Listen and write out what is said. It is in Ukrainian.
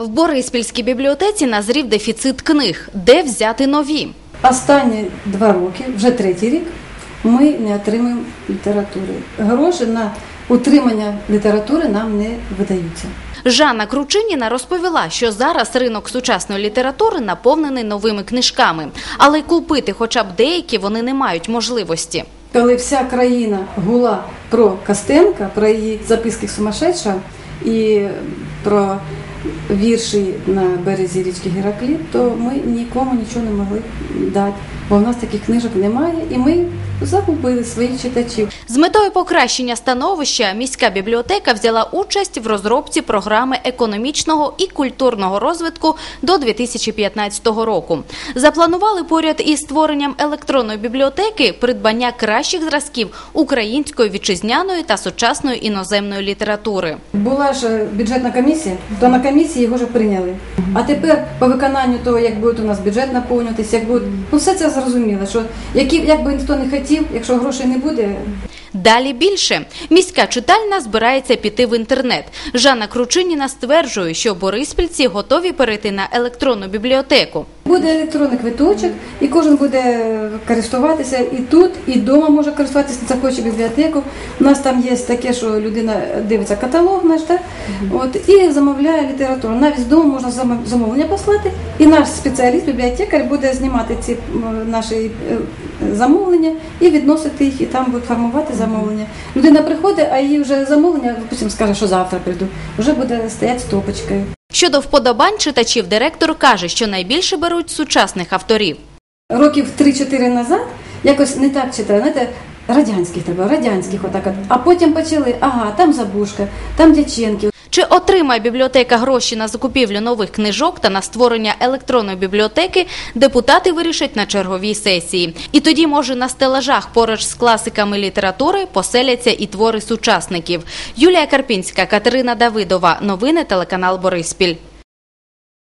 В Бориспільській бібліотеці назрів дефіцит книг. Де взяти нові? Останні два роки, вже третій рік, ми не отримуємо літератури. Гроші на утримання літератури нам не видаються. Жанна Кручиніна розповіла, що зараз ринок сучасної літератури наповнений новими книжками, але купити хоча б деякі вони не мають можливості. Коли вся країна гула про Костенка, про її записки сумасшедша і про вірші на березі річки Геракліт, то ми нікому нічого не могли дати, бо в нас таких книжок немає, і ми загубили своїх читачів. З метою покращення становища міська бібліотека взяла участь в розробці програми економічного і культурного розвитку до 2015 року. Запланували поряд із створенням електронної бібліотеки придбання кращих зразків української вітчизняної та сучасної іноземної літератури. Була ж е, бюджетна комісія, то на комісії його вже прийняли. А тепер по виконанню того, як буде у нас бюджет наповнюватися, як буде, ну все це зрозуміло, що які, як би ніхто не хотів, якщо грошей не буде, Далі більше міська читальна збирається піти в інтернет. Жанна Кручиніна стверджує, що бориспільці готові перейти на електронну бібліотеку. Буде електронний квиточок, і кожен буде користуватися і тут, і вдома може користуватися, захоче бібліотеку. У нас там є таке, що людина дивиться каталог наш, так? От, і замовляє літературу. Навіть з дому можна замовлення послати, і наш спеціаліст, бібліотекар, буде знімати ці наші е, замовлення і відносити їх, і там буде формувати замовлення. Людина приходить, а її вже замовлення, допустим, скаже, що завтра прийду, вже буде стояти стопочкою. Щодо вподобань читачів, директор каже, що найбільше беруть сучасних авторів. років 3-4 назад якось не так читали, знаєте, радянських треба, радянських отак. А потім почали, ага, там Забушка, там Дяченків. Чи отримає бібліотека гроші на закупівлю нових книжок та на створення електронної бібліотеки, депутати вирішать на черговій сесії. І тоді, може, на стелажах поруч з класиками літератури поселяться і твори сучасників. Юлія Карпінська, Катерина Давидова. Новини телеканал Бориспіль.